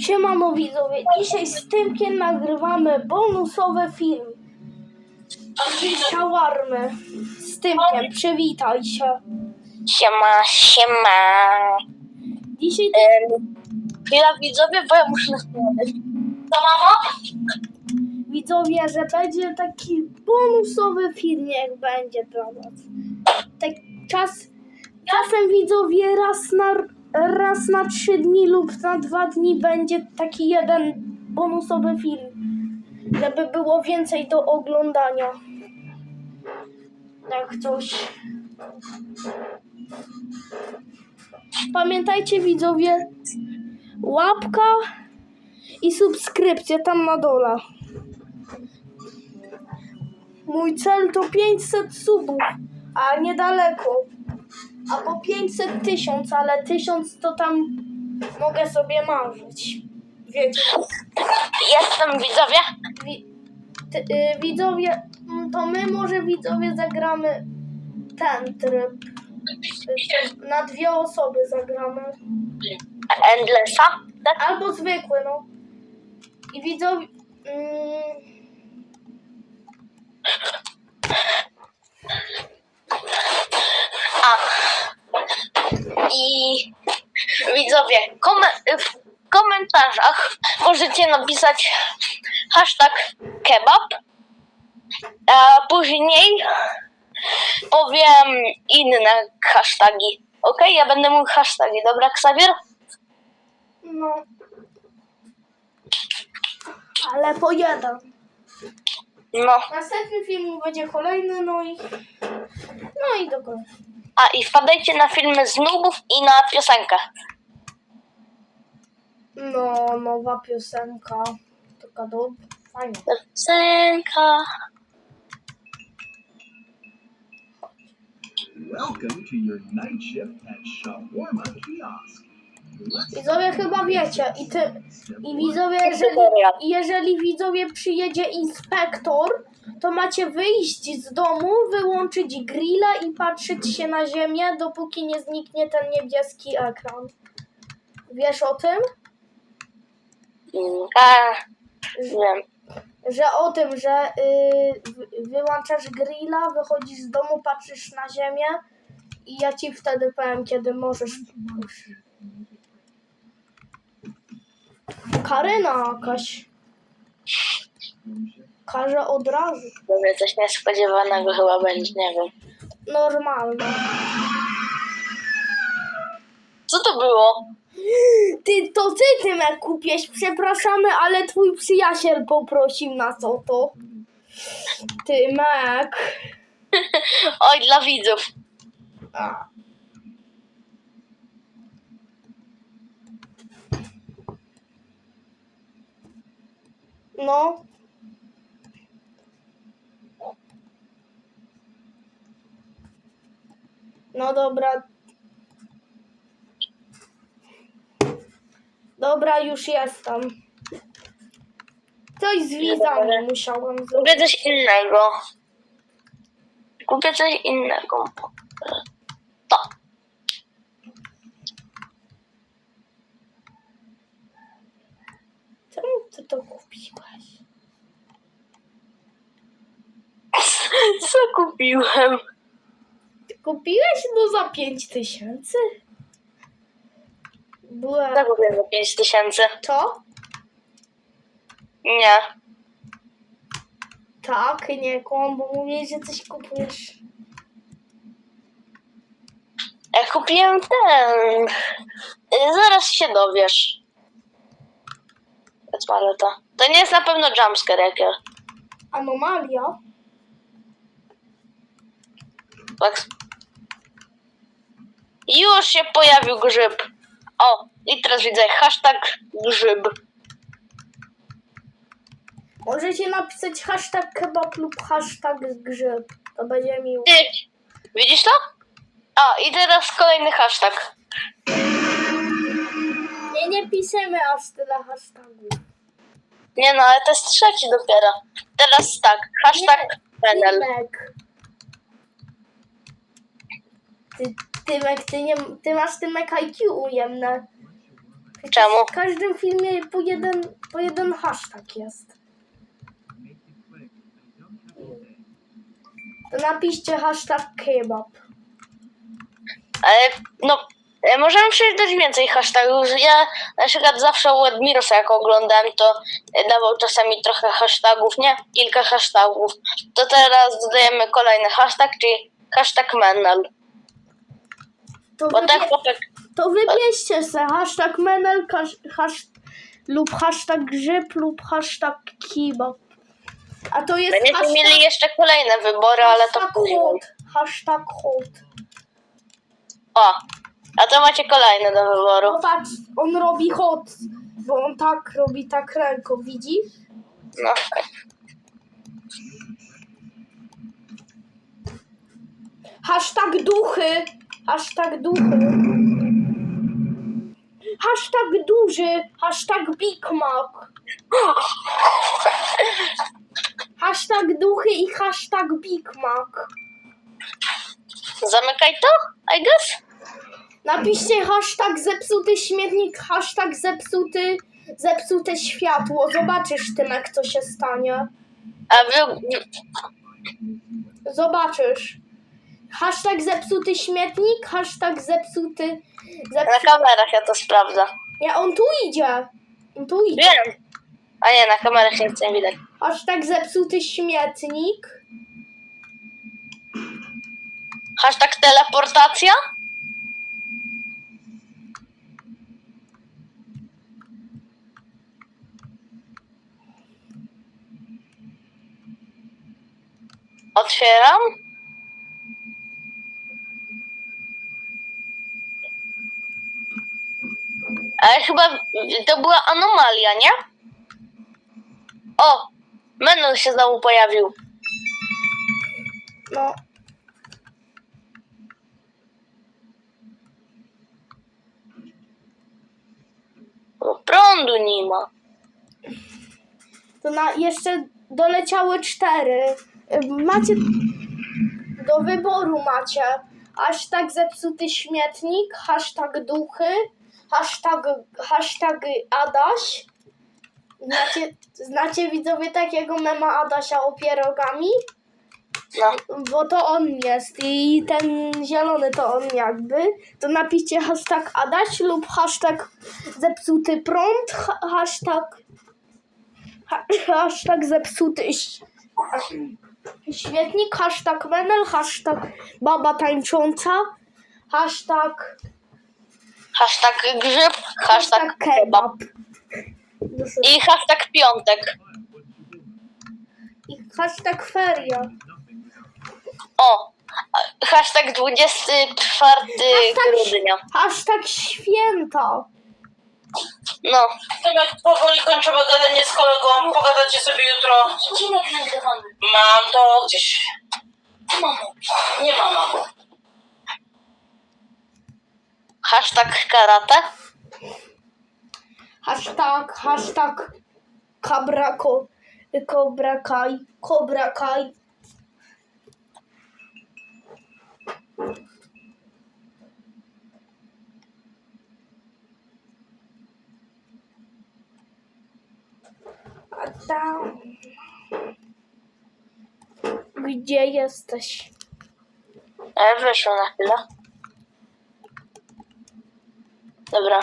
Siemano widzowie, dzisiaj z Tymkiem nagrywamy bonusowy film. Shawarmy. Z Tymkiem, przywitaj się. Siema, siema. Dzisiaj Ym, Chwila widzowie, bo ja muszę nasłuchać. Co mamo? widzowie, że będzie taki bonusowy film, jak będzie dla was. Tak czas, czasem widzowie raz na, raz na trzy dni lub na dwa dni będzie taki jeden bonusowy film, żeby było więcej do oglądania. Jak coś. Pamiętajcie widzowie, łapka i subskrypcja tam na dole. Mój cel to 500 subów, a niedaleko. A po 500 tysiąc, ale tysiąc to tam mogę sobie marzyć. Wiecie, Jestem widzowie. wi- ty, y, widzowie, mm, to my może widzowie zagramy ten tryb. Y, Na dwie osoby zagramy. Endlessa. Tak? Albo zwykły, no. I widzowie... Mm, I widzowie, kome- w komentarzach możecie napisać hashtag kebab. A później powiem inne hasztagi. Ok, ja będę mówił hasztagi, dobra, Xavier? no... Ale po jeden. No. Następny film będzie kolejny, no i... No i do końca. A i wpadajcie na filmy z nubów i na piosenkę. No, nowa piosenka. Taka do... Fajna. Piosenka. Welcome to your night shift at Shawarma Kiosk. Widzowie chyba wiecie i ty... I widzowie, jeżeli, jeżeli widzowie przyjedzie inspektor, to macie wyjść z domu, wyłączyć grilla i patrzeć się na ziemię, dopóki nie zniknie ten niebieski ekran. Wiesz o tym? Mm, A, wiem. Że o tym, że y, wy- wyłączasz grilla, wychodzisz z domu, patrzysz na ziemię i ja ci wtedy powiem, kiedy możesz. Karyna jakaś. Każe od razu. Mówię, coś niespodziewanego chyba będzie, nie wiem. Normalne. Co to było? Ty, to ty Tymek kupiłeś, przepraszamy, ale twój przyjaciel poprosił nas o to. Tymek. Oj, dla widzów. A. No. No dobra. Dobra, już jestem. Coś z wizami musiałem zrobić. Kupię coś innego. Kupię coś innego. To. Czemu ty to kupiłeś? Co kupiłem? Kupiłeś no za 5 tysięcy? Była... Co kupiłem za 5 tysięcy? Co? Nie. Tak, nie kłam, bo mówię, że coś kupujesz. Ja kupiłem ten. Y, Zaraz się dowiesz. Ale to. To nie jest na pewno jumpscare jak ja. Anomalia? Tak. Już się pojawił grzyb. O, i teraz widzę hashtag grzyb. Możecie napisać hashtag kebab lub hashtag grzyb. To będzie miło. Ty, widzisz to? O, i teraz kolejny hashtag. Nie, nie piszemy aż tyle hashtagów. Nie no, ale to jest trzeci dopiero. Teraz tak, hashtag. Tymek. Ty, Tymek, ty, nie, ty masz Tymek IQ ujemne. Czemu? W każdym filmie po jeden, po jeden hashtag jest. To napiszcie hashtag kebab. Ale no, e, możemy przejść dość więcej hashtagów. Ja na przykład zawsze u Admirosa jak oglądałem, to e, dawał czasami trochę hashtagów, nie? Kilka hashtagów. To teraz dodajemy kolejny hashtag, czyli hashtag Menel. To, Bo ten wybie- to wybierzcie se hashtag menel hasz, hasz, lub hashtag grzyb lub hashtag kebab. A to jest będziemy hashtag, mieli jeszcze kolejne wybory, ale to hashtag później. hot. Hashtag hot. O, a to macie kolejne do wyboru. Zobacz, on robi hot, bo on tak robi tak ręką, widzisz? No. Hashtag duchy. Hashtag duchy. Hashtag duży. Hashtag Big Mac. Hashtag duchy i hashtag Big Mac. Zamykaj to, I guess? Napiszcie hashtag zepsuty śmietnik, hashtag zepsuty, zepsute światło. Zobaczysz Tymek, co się stanie. A wy, Zobaczysz. Hashtag zepsuty śmietnik, hashtag zepsuty... na kamerach ja to sprawdzę. Nie, on tu idzie. On tu idzie. Wiem. A nie, na kamerach nic nie widać. Hashtag zepsuty śmietnik. Hashtag teleportacja? Otwieram. Ale chyba to była anomalia, nie? O! Menu się znowu pojawił. No. O, prądu nie ma. To na, jeszcze doleciały cztery. Macie... Do wyboru macie hashtag zepsuty śmietnik, hashtag duchy, hashtag, hashtag Adaś. Znacie, znacie widzowie takiego mema Adasia o pierogami? No. Bo to on jest i ten zielony to on jakby. To napiszcie hashtag Adaś lub hashtag zepsuty prąd, ha, hashtag ha, hashtag zepsuty świetnik, hashtag menel, hashtag baba tańcząca, hashtag, Hashtag grzyb, hashtag kebab. I hashtag piątek. I hashtag feria. O! Hashtag 24 grudnia. Hashtag święta. No. Chyba powoli kończymy gadanie z kolegą. Pogadacie sobie jutro. Mam to gdzieś. Nie mama. Hashtag karate. Hashtag, hashtag kabra, ko, kobra kai, kobra kai. A tam... Gdzie jesteś? E, wyszło na chwilę. Dobra.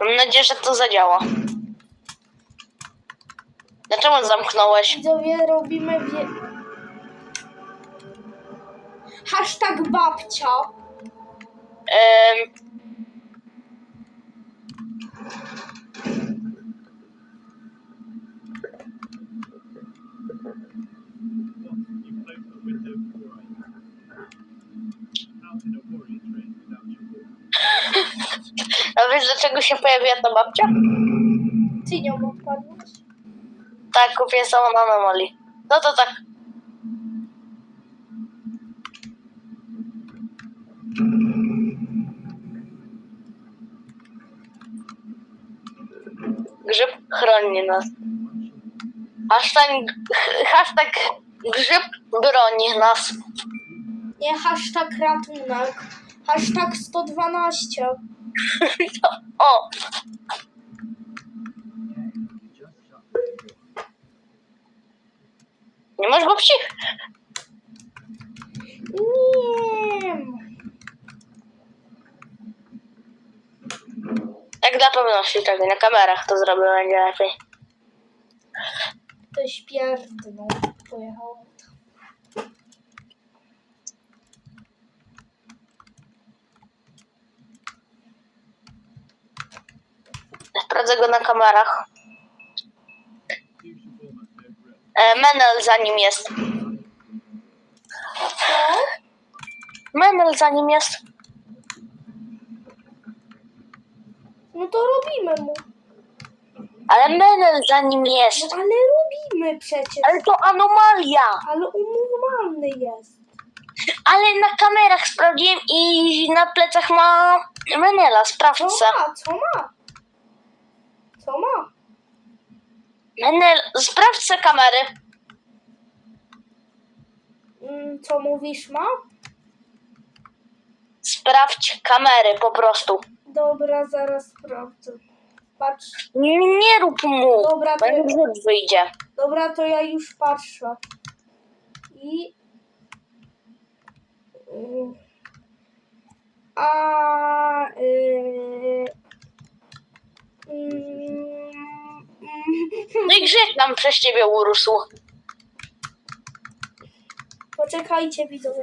Mam nadzieję, że to zadziała. Dlaczego zamknąłeś? Widzowie, robimy wie... Hashtag babcia. Em, wiesz dlaczego się pojawiła ta babcia? Ty nią odpadłeś? Tak, kupię samą na Anomalii. No to tak. Grzyb chroni nas. Hashtag, hashtag grzyb broni nas. Nie, hashtag ratunek. Hashtag 112. O! Nie masz go psich? Nie. Tak dla pewności, czekaj, na kamerach to zrobię, będzie lepiej. To śpierdno. Sprawdzę go na kamerach. E, Menel za nim jest. Menel za nim jest. No to robimy mu. Ale Menel za nim jest. No ale robimy przecież. Ale to anomalia. Ale on normalny jest. Ale na kamerach sprawdziłem i na plecach ma Menela, Co sprawdź se. ma? Co ma? Co ma? Menel, sprawdź kamery. Mm, Co mówisz, ma? Sprawdź kamery po prostu. Dobra, zaraz sprawdzę. Patrz. Nie, nie rób mu. Dobra, to, wyjdzie. dobra, to ja już patrzę. I... Mm. A... Y... No i grzech nam przez ciebie urósł. Poczekajcie, widzowie.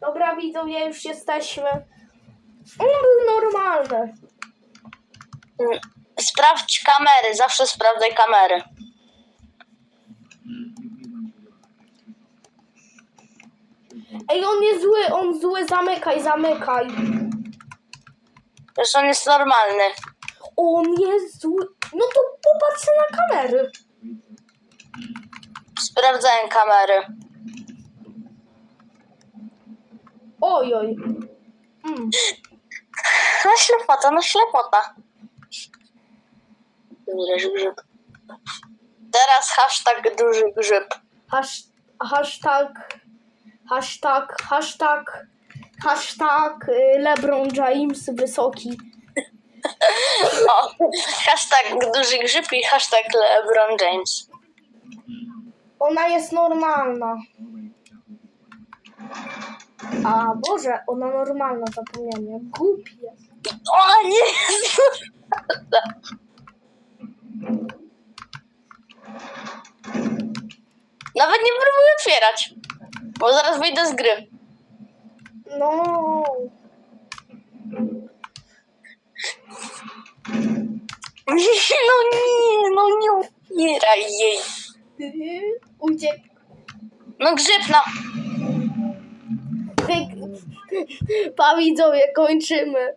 Dobra, widzowie, już jesteśmy. On był normalny. Sprawdź kamery, zawsze sprawdzaj kamery. Ej, on jest zły, on zły, zamykaj, zamykaj. Zresztą on jest normalny. On jest zły. No to popatrz na kamery. Sprawdzałem kamery. Oj, oj. Mm. Na ślepota, na ślepota. Duży grzyb. Teraz hashtag duży grzyb. Hasz, hashtag, hashtag, hashtag, hashtag y, LeBron James wysoki. O, hashtag duży grzyb i hashtag LeBron James. Ona jest normalna. A Boże, ona normalna, zapomniałem. jak Głupie. O nie! Nawet nie próbuję otwierać, bo zaraz wyjdę z gry. No. No nie, no nie otwieraj jej. Uciekł. No grzyb, no. Pa widzowie, kończymy.